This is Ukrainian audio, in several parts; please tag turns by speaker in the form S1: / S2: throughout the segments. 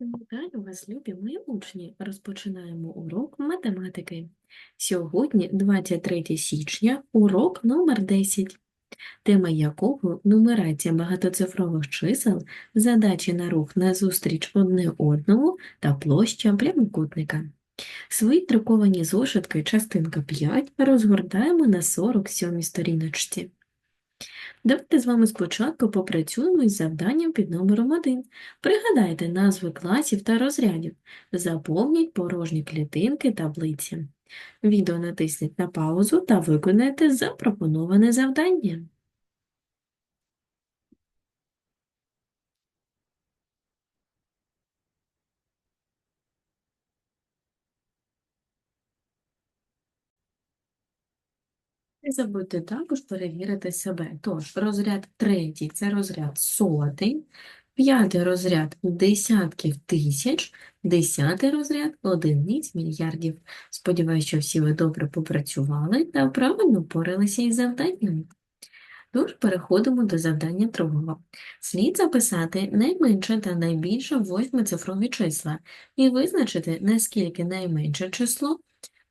S1: Вітаю вас, любі мої учні! Розпочинаємо урок математики. Сьогодні 23 січня, урок номер 10, тема якого нумерація багатоцифрових чисел, задачі на рух назустріч одне одному та площа прямокутника. Свої друковані зошитки, частинка 5, розгортаємо на 47 сторіночці. Давайте з вами спочатку попрацюємо із завданням під номером 1. Пригадайте назви класів та розрядів. Заповніть порожні клітинки таблиці. Відео натисніть на паузу та виконайте запропоноване завдання. Не забудьте також перевірити себе. Тож, розряд третій – це розряд сотень, п'ятий розряд десятків тисяч, десятий розряд одиниць мільярдів. Сподіваюся, що всі ви добре попрацювали та правильно впоралися із завданням. Тож, переходимо до завдання другого. Слід записати найменше та найбільше восьмицифрові числа і визначити, наскільки найменше число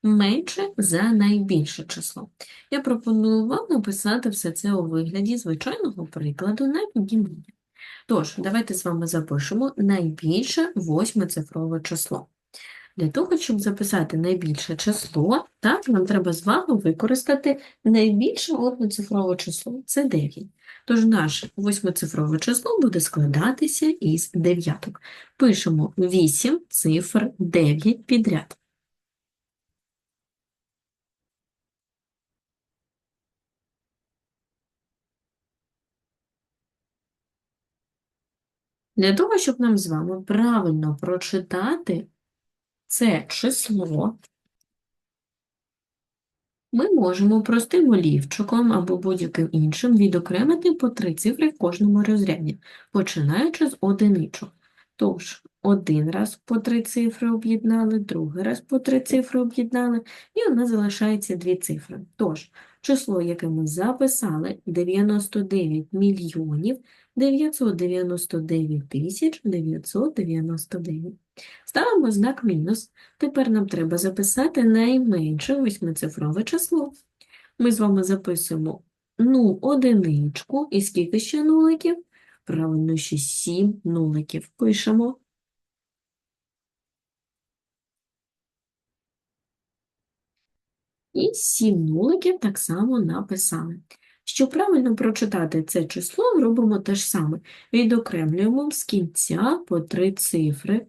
S1: менше за найбільше число. Я пропоную вам написати все це у вигляді звичайного прикладу на віднімання. Тож, давайте з вами запишемо найбільше восьмицифрове число. Для того, щоб записати найбільше число, так, нам треба з вами використати найбільше одноцифрове число – це 9. Тож наше восьмицифрове число буде складатися із дев'яток. Пишемо 8 цифр 9 підряд. Для того, щоб нам з вами правильно прочитати це число, ми можемо простим олівчиком або будь-яким іншим відокремити по три цифри в кожному розряді, починаючи з одиничок. Тож, один раз по три цифри об'єднали, другий раз по три цифри об'єднали, і у нас залишається дві цифри. Тож, число, яке ми записали, 99 мільйонів 999 999. Ставимо знак мінус. Тепер нам треба записати найменше восьмицифрове число. Ми з вами записуємо ну, одиничку і скільки ще нуликів? Правильно, ще 7 нуликів. Пишемо. І 7 нуликів так само написали. Щоб правильно прочитати це число, робимо те ж саме. Відокремлюємо з кінця по три цифри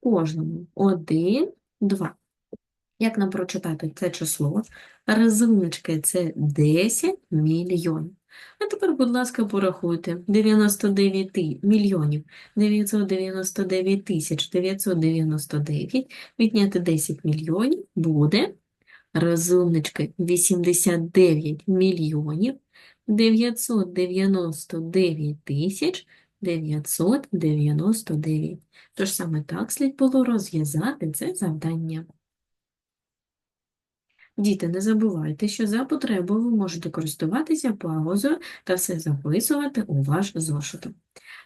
S1: кожному. 1, 2. Як нам прочитати це число? Розумнички – це 10 мільйонів. А тепер, будь ласка, порахуйте. 99 мільйонів 999 тисяч 999 відняти 10 мільйонів буде Розумнички, 89 мільйонів 999 тисяч 999. Тож саме так слід було розв'язати це завдання. Діти, не забувайте, що за потребою ви можете користуватися паузою та все записувати у ваш зошит.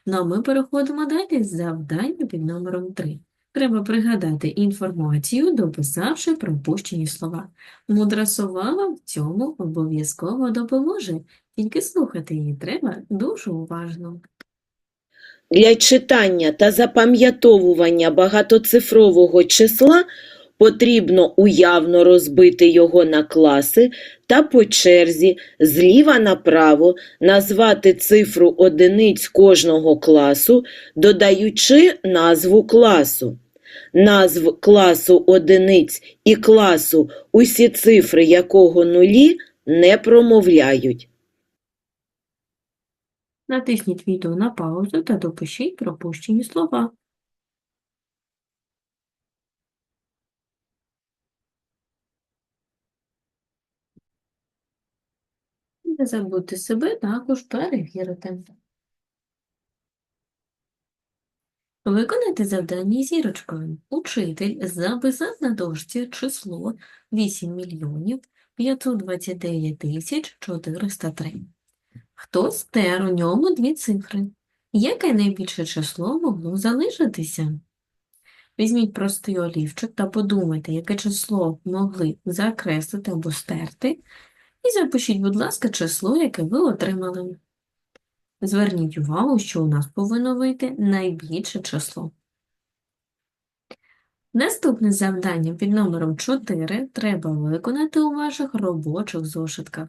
S1: Ну а ми переходимо далі з завдання під номером 3. Треба пригадати інформацію, дописавши пропущені слова. Мудра сова в цьому обов'язково допоможе, тільки слухати її треба дуже уважно.
S2: Для читання та запам'ятовування багатоцифрового числа потрібно уявно розбити його на класи та по черзі зліва направо назвати цифру одиниць кожного класу, додаючи назву класу. Назв класу одиниць і класу, усі цифри якого нулі, не промовляють.
S1: Натисніть відео на паузу та допишіть пропущені слова. Не забудьте себе також перевірити. Виконайте завдання зірочкою. Учитель записав на дошці число 8 мільйонів 529 тисяч 403. Хто стер у ньому дві цифри? Яке найбільше число могло залишитися? Візьміть простий олівчик та подумайте, яке число могли закреслити або стерти, і запишіть, будь ласка, число, яке ви отримали. Зверніть увагу, що у нас повинно вийти найбільше число. Наступне завдання під номером 4 треба виконати у ваших робочих зошитках.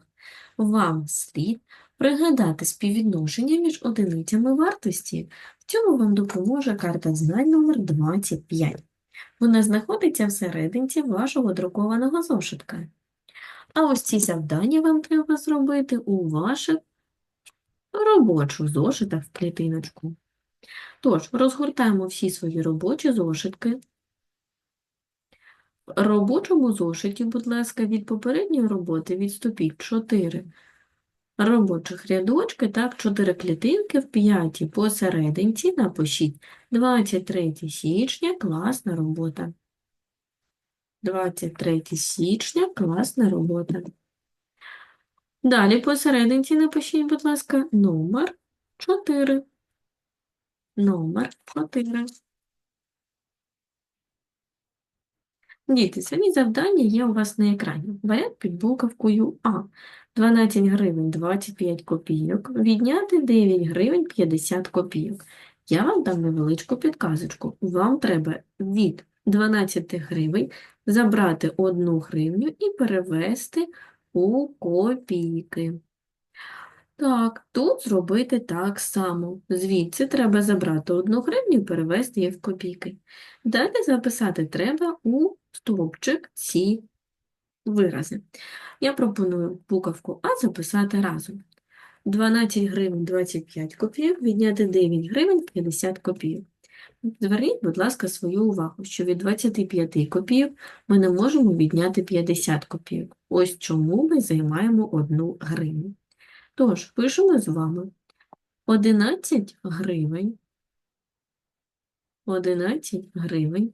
S1: Вам слід пригадати співвідношення між одиницями вартості. В цьому вам допоможе карта знань номер 25. Вона знаходиться всерединці вашого друкованого зошитка. А ось ці завдання вам треба зробити у ваших робочих зошитах в клітиночку. Тож, розгортаємо всі свої робочі зошитки. В робочому зошиті, будь ласка, від попередньої роботи відступіть 4 робочих рядочки, так, 4 клітинки в п'ятій посерединці напишіть 23 січня, класна робота. 23 січня, класна робота. Далі посерединці напишіть, будь ласка, номер 4. Номер 4. Діти, самі завдання є у вас на екрані. Варіант під буковкою А. 12 гривень 25 копійок, відняти 9 гривень 50 копійок. Я вам дам невеличку підказочку. Вам треба від 12 гривень забрати 1 гривню і перевести у копійки. Так, тут зробити так само. Звідси треба забрати 1 гривню і перевести її в копійки. Далі записати треба у стовпчик ці вирази. Я пропоную буковку А записати разом. 12 гривень 25 копійок, відняти 9 гривень 50 копійок. Зверніть, будь ласка, свою увагу, що від 25 копійок ми не можемо відняти 50 копійок. Ось чому ми займаємо 1 гривню. Тож, пишемо з вами 11 гривень. 11 гривень.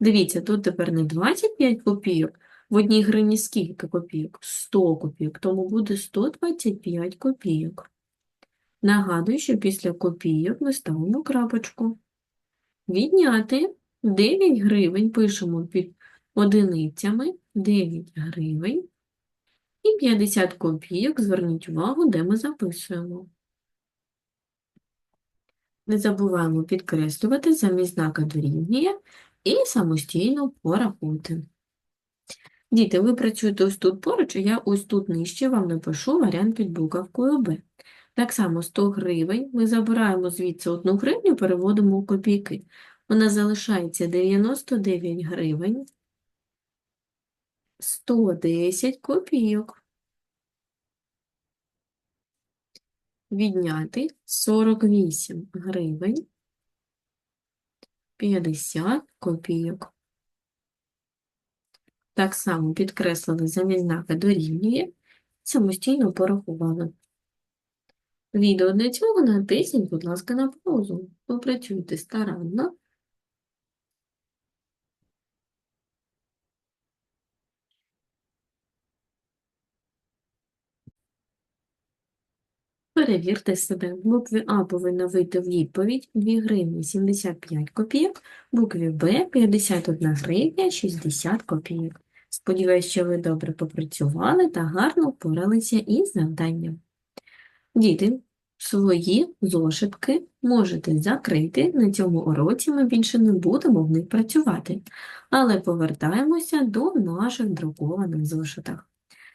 S1: Дивіться, тут тепер не 25 копійок, в одній гривні скільки копійок? 100 копійок, тому буде 125 копійок. Нагадую, що після копійок ми ставимо крапочку. Відняти 9 гривень, пишемо під одиницями 9 гривень. І 50 копійок, зверніть увагу, де ми записуємо. Не забуваємо підкреслювати замість знака дорівнює і самостійно порахуйте. Діти, ви працюєте ось тут поруч, а я ось тут нижче вам напишу варіант під буковкою Б. Так само 100 гривень ми забираємо звідси 1 гривню, переводимо у копійки. У нас залишається 99 гривень, 110 копійок. Відняти 48 гривень, 50 копійок. Так само підкреслили замість знака дорівнює, самостійно порахували. Відео для цього натисніть, будь ласка, на паузу. Попрацюйте старанно. Перевірте себе. Букві А повинна вийти в відповідь 2 гривні 75 копійок, букві Б 51 гривня 60 копійок. Сподіваюсь, що ви добре попрацювали та гарно впоралися із завданням. Діти, свої зошитки можете закрити. На цьому уроці ми більше не будемо в них працювати, але повертаємося до наших друкованих зошитах.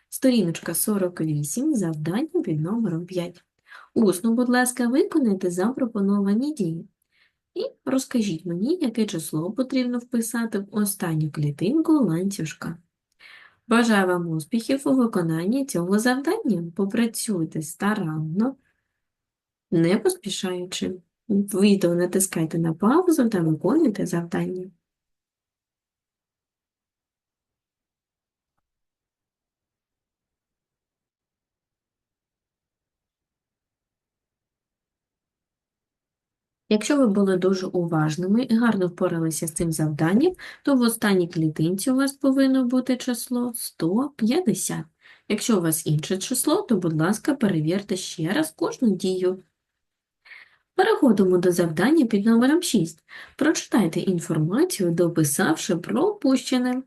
S1: Сторіночка 48, завдання під номером 5. Усно, будь ласка, виконайте запропоновані дії. І розкажіть мені, яке число потрібно вписати в останню клітинку ланцюжка. Бажаю вам успіхів у виконанні цього завдання. Попрацюйте старанно, не поспішаючи. Відео натискайте на паузу та виконуйте завдання. Якщо ви були дуже уважними і гарно впоралися з цим завданням, то в останній клітинці у вас повинно бути число 150. Якщо у вас інше число, то, будь ласка, перевірте ще раз кожну дію. Переходимо до завдання під номером 6. Прочитайте інформацію, дописавши пропущене.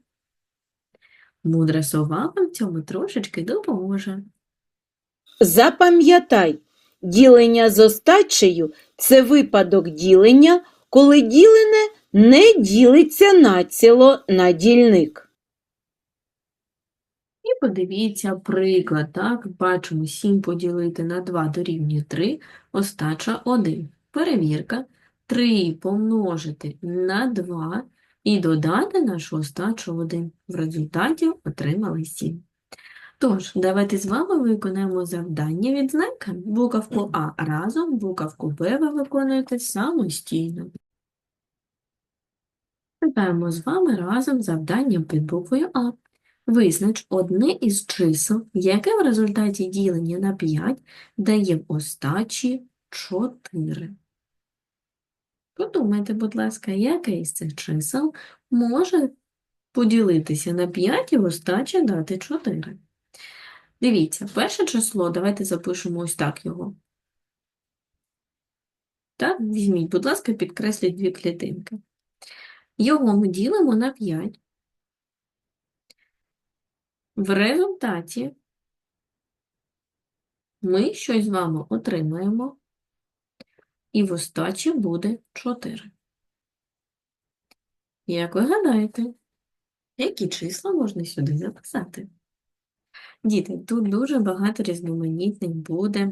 S1: Мудра сова вам цьому трошечки допоможе.
S2: Запам'ятай, ділення з остачею – це випадок ділення, коли ділене не ділиться націло на дільник.
S1: І подивіться приклад, так, бачимо 7 поділити на 2 дорівнює 3, остача 1. Перевірка 3 помножити на 2 і додати нашу остачу 1. В результаті отримали 7. Тож, давайте з вами виконаємо завдання від знака. Буковку А разом, буковку Б ви виконуєте самостійно. Читаємо з вами разом завдання під буквою А. Визнач одне із чисел, яке в результаті ділення на 5 дає в остачі 4. Подумайте, будь ласка, яке із цих чисел може поділитися на 5 і в остачі дати 4? Дивіться, перше число, давайте запишемо ось так його. Так, візьміть, будь ласка, підкресліть дві клітинки. Його ми ділимо на 5. В результаті ми щось з вами отримаємо, і в остачі буде 4. Як ви гадаєте, які числа можна сюди записати? Діти, тут дуже багато різноманітних буде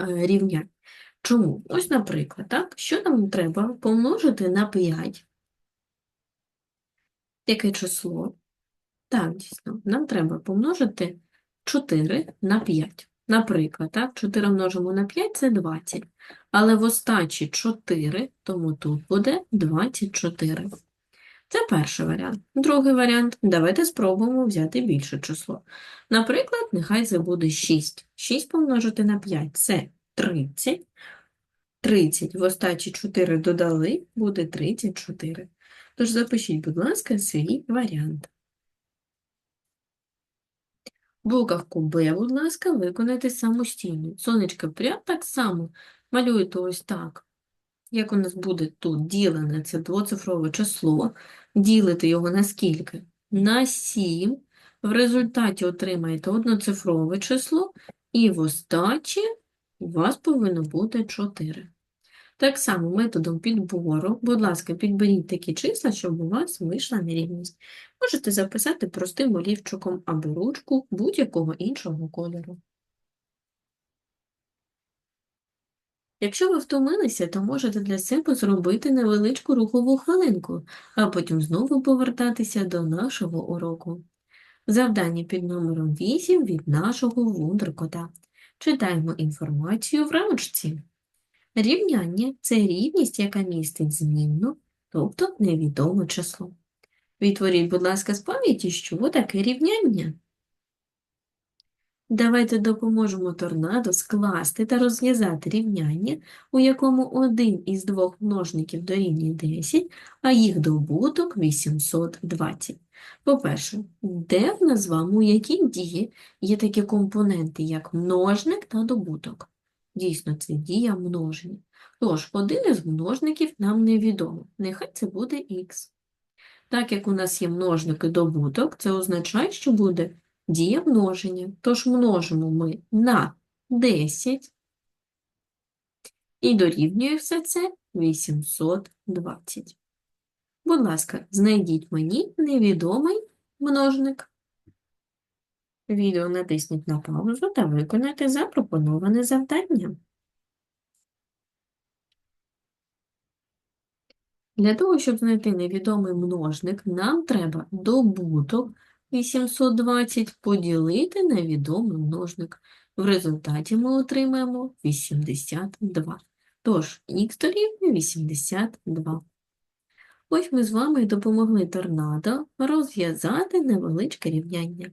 S1: е, рівнянь. Чому? Ось, наприклад, так, що нам треба помножити на 5? Яке число? Так, дійсно, нам треба помножити 4 на 5. Наприклад, так, 4 множимо на 5 – це 20. Але в остачі 4, тому тут буде 24. Це перший варіант. Другий варіант – давайте спробуємо взяти більше число. Наприклад, нехай це буде 6. 6 помножити на 5 – це 30. 30 в остачі 4 додали, буде 34. Тож запишіть, будь ласка, свій варіант. Буковку Б, будь ласка, виконайте самостійно. Сонечко, прямо так само малюєте ось так. Як у нас буде тут ділене, це двоцифрове число. Ділите його на скільки? На 7. В результаті отримаєте одноцифрове число, і в остачі у вас повинно бути 4. Так само методом підбору, будь ласка, підберіть такі числа, щоб у вас вийшла нерівність. Можете записати простим олівчиком або ручку будь-якого іншого кольору. Якщо ви втомилися, то можете для себе зробити невеличку рухову хвилинку, а потім знову повертатися до нашого уроку. Завдання під номером 8 від нашого вундеркота. Читаємо інформацію в рамочці. Рівняння – це рівність, яка містить змінну, тобто невідоме число. Відтворіть, будь ласка, з пам'яті, що таке рівняння. Давайте допоможемо торнадо скласти та розв'язати рівняння, у якому один із двох множників дорівнює 10, а їх добуток 820. По-перше, де в нас з вами у якій дії є такі компоненти, як множник та добуток? Дійсно, це дія множення. Тож, один із множників нам невідомо. Нехай це буде х. Так як у нас є множник і добуток, це означає, що буде дія множення. Тож множимо ми на 10 і дорівнює все це 820. Будь ласка, знайдіть мені невідомий множник. Відео натисніть на паузу та виконайте запропоноване завдання. Для того, щоб знайти невідомий множник, нам треба добуток 820 поділити на відомий множник. В результаті ми отримаємо 82. Тож, х дорівнює 82. Ось ми з вами допомогли торнадо розв'язати невеличке рівняння.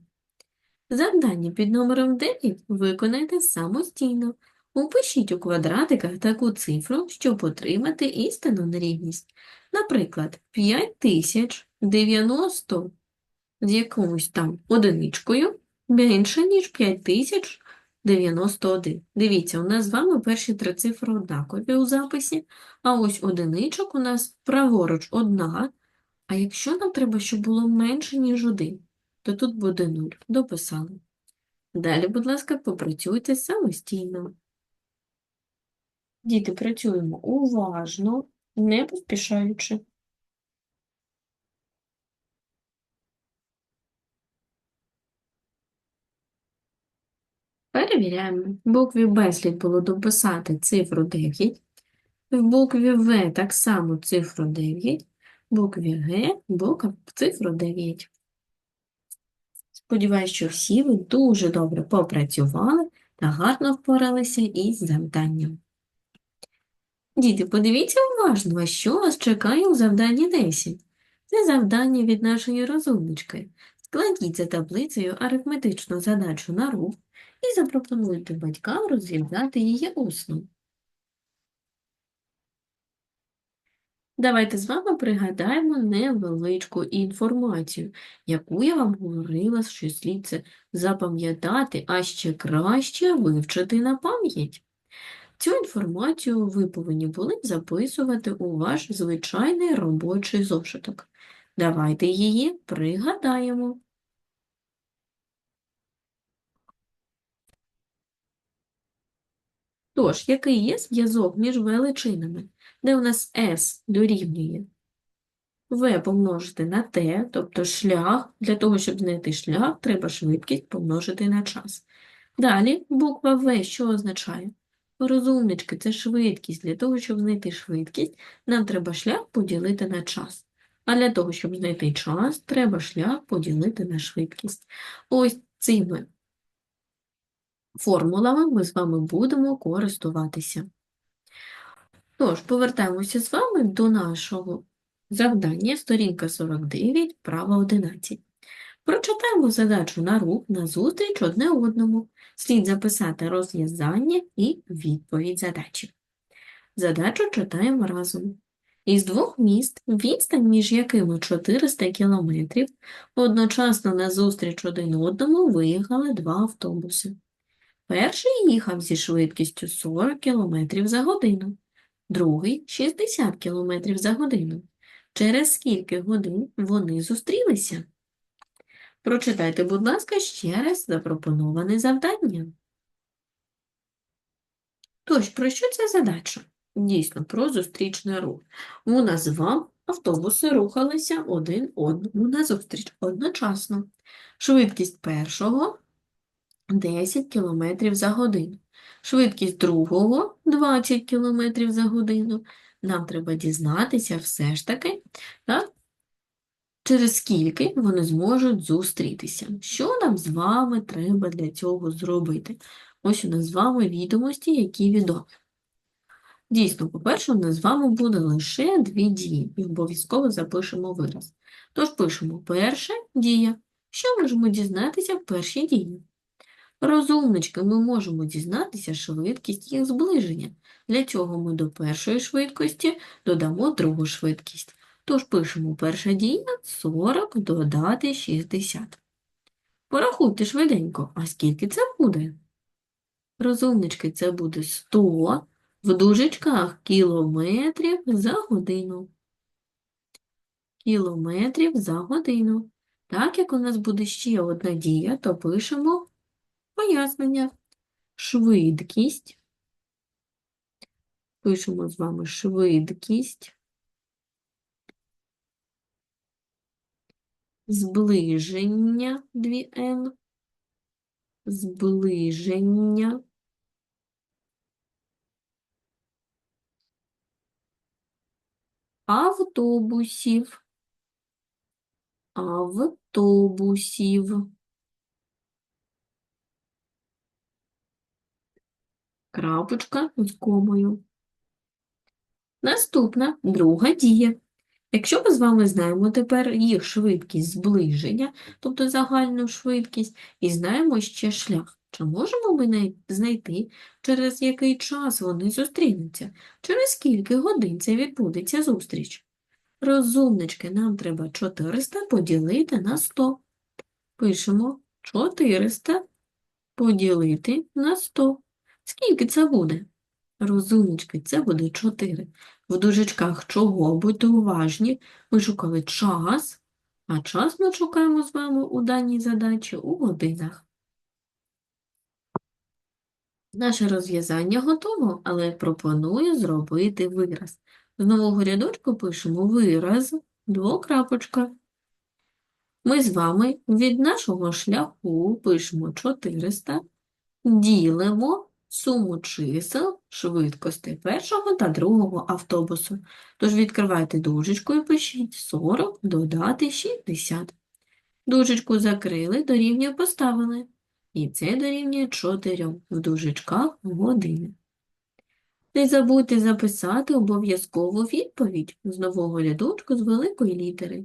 S1: Завдання під номером 9 виконайте самостійно. Упишіть у квадратиках таку цифру, щоб отримати істинну нерівність. Наприклад, 5090 з якомусь там одиничкою менше, ніж 91. Дивіться, у нас з вами перші три цифри однакові у записі, а ось одиничок у нас праворуч одна, а якщо нам треба, щоб було менше, ніж один, то тут буде 0. Дописали. Далі, будь ласка, попрацюйте самостійно. Діти, працюємо уважно, не поспішаючи. Перевіряємо. В букві Б слід було дописати цифру 9. В букві В так само цифру 9. В букві Г буква цифру 9. Сподіваюсь, що всі ви дуже добре попрацювали та гарно впоралися із завданням. Діти, подивіться уважно, що вас чекає у завданні 10. Це завдання від нашої розумнички. Складіть за таблицею арифметичну задачу на рух і запропонуйте батькам розв'язати її усно. Давайте з вами пригадаємо невеличку інформацію, яку я вам говорила, що слід це запам'ятати, а ще краще вивчити на пам'ять. Цю інформацію ви повинні були записувати у ваш звичайний робочий зошиток. Давайте її пригадаємо. Тож, який є зв'язок між величинами, де у нас S дорівнює V помножити на T, тобто шлях, для того, щоб знайти шлях, треба швидкість помножити на час. Далі буква V що означає? Розумнички, це швидкість. Для того, щоб знайти швидкість, нам треба шлях поділити на час. А для того, щоб знайти час, треба шлях поділити на швидкість. Ось цими формулами ми з вами будемо користуватися. Тож, повертаємося з вами до нашого завдання, сторінка 49, права 11. Прочитаємо задачу на рух на зустріч одне одному. Слід записати розв'язання і відповідь задачі. Задачу читаємо разом. Із двох міст, відстань між якими 400 кілометрів, одночасно на зустріч один одному виїхали два автобуси. Перший їхав зі швидкістю 40 км за годину, другий – 60 км за годину. Через скільки годин вони зустрілися? Прочитайте, будь ласка, ще раз запропоноване завдання. Тож, про що ця задача? Дійсно, про зустрічний рух. У нас з автобуси рухалися один одному назустріч одночасно. Швидкість першого 10 км за годину. Швидкість другого 20 км за годину. Нам треба дізнатися все ж таки, так, через скільки вони зможуть зустрітися. Що нам з вами треба для цього зробити? Ось у нас з вами відомості, які відомі. Дійсно, по-перше, у нас з вами буде лише дві дії, і обов'язково запишемо вираз. Тож пишемо перша дія. Що можемо дізнатися в першій дії? Розумнички, ми можемо дізнатися швидкість їх зближення. Для цього ми до першої швидкості додамо другу швидкість. Тож пишемо перша дія 40 додати 60. Порахуйте швиденько, а скільки це буде? Розумнички, це буде 100 в дужечках кілометрів за годину. Кілометрів за годину. Так як у нас буде ще одна дія, то пишемо пояснення. Швидкість. Пишемо з вами швидкість. Зближення 2n. Зближення. Автобусів. Автобусів. Крапочка з комою. Наступна, друга дія. Якщо ми з вами знаємо тепер їх швидкість зближення, тобто загальну швидкість, і знаємо ще шлях, чи можемо ми знайти, через який час вони зустрінуться, через скільки годин це відбудеться зустріч? Розумнички, нам треба 400 поділити на 100. Пишемо 400 поділити на 100. Скільки це буде? Розумнички, це буде 4. В дужечках чого? Будьте уважні. Ми шукали час, а час ми шукаємо з вами у даній задачі у годинах. Наше розв'язання готово, але пропоную зробити вираз. З нового рядочку пишемо вираз, двокрапочка. Ми з вами від нашого шляху пишемо 400, ділимо суму чисел швидкостей першого та другого автобусу. Тож відкривайте дужечку і пишіть 40 додати 60. Дужечку закрили, дорівнює поставили. І це дорівнює 4 в дужечках години. Не забудьте записати обов'язково відповідь з нового рядочку з великої літери.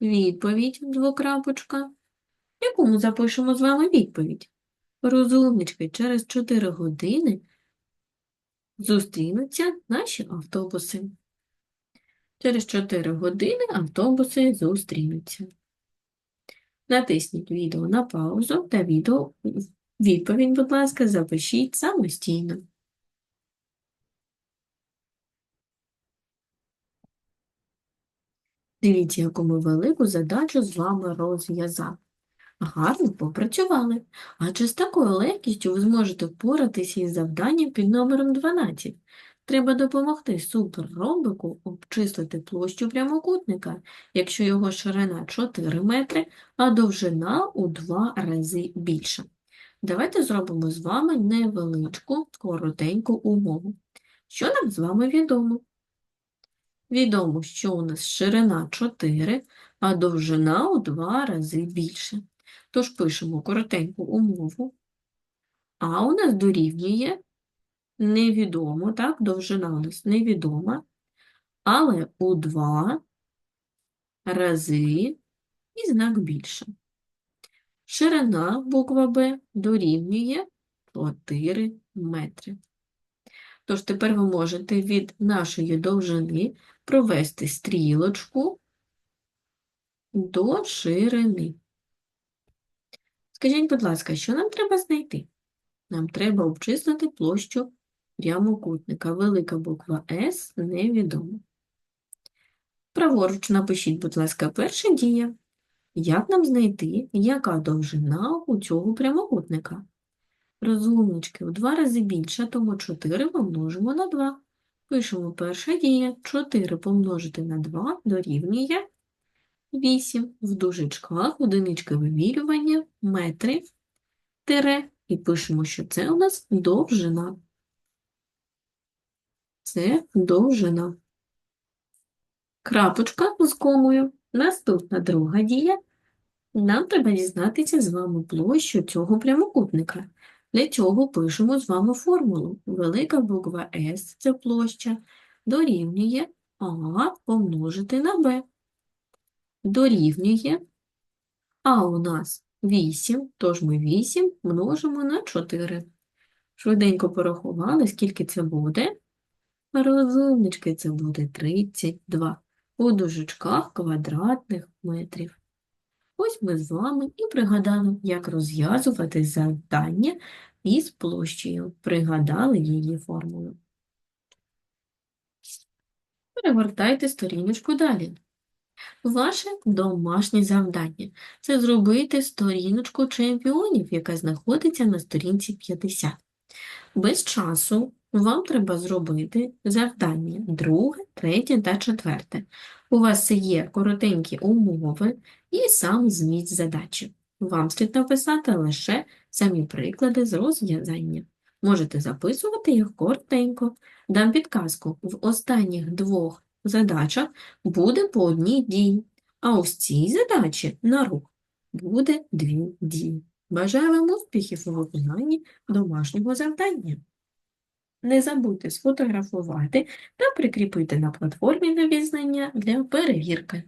S1: Відповідь двокрапочка. Яку ми запишемо з вами відповідь? Розумнички, через 4 години зустрінуться наші автобуси. Через 4 години автобуси зустрінуться. Натисніть відео на паузу та відео відповідь, будь ласка, запишіть самостійно. Дивіться, яку ми велику задачу з вами розв'язали. Гарно попрацювали. Адже з такою легкістю ви зможете впоратися із завданням під номером 12. Треба допомогти суперробику обчислити площу прямокутника, якщо його ширина 4 метри, а довжина у 2 рази більша. Давайте зробимо з вами невеличку, коротеньку умову. Що нам з вами відомо? Відомо, що у нас ширина 4, а довжина у 2 рази більше. Тож пишемо коротеньку умову. А у нас дорівнює невідомо, так, довжина у нас невідома, але у 2 рази і знак більше. Ширина буква Б дорівнює 4 метри. Тож тепер ви можете від нашої довжини провести стрілочку до ширини. Скажіть, будь ласка, що нам треба знайти? Нам треба обчислити площу прямокутника. Велика буква С невідома. Праворуч напишіть, будь ласка, перша дія. Як нам знайти, яка довжина у цього прямокутника? Розумнички, в два рази більше, тому 4 помножимо на 2. Пишемо перша дія. 4 помножити на 2 дорівнює 8. В дужечках одинички вимірювання метри тире. І пишемо, що це у нас довжина. Це довжина. Крапочка з комою. Наступна друга дія. Нам треба дізнатися з вами площу цього прямокутника. Для цього пишемо з вами формулу. Велика буква С – це площа, дорівнює А помножити на Б. Дорівнює А у нас 8, тож ми 8 множимо на 4. Швиденько порахували, скільки це буде. Розумнички, це буде 32 у дужечках квадратних метрів. Ось ми з вами і пригадали, як розв'язувати завдання із площею. Пригадали її формулу. Перегортайте сторіночку далі. Ваше домашнє завдання – це зробити сторіночку чемпіонів, яка знаходиться на сторінці 50. Без часу вам треба зробити завдання друге, третє та четверте. У вас є коротенькі умови і сам зміст задачі. Вам слід написати лише самі приклади з розв'язання. Можете записувати їх коротенько. Дам підказку, в останніх двох задачах буде по одній дії, а ось цій задачі на рух буде дві дії. Бажаю вам успіхів у виконанні домашнього завдання. Не забудьте сфотографувати та прикріпити на платформі нові знання для перевірки.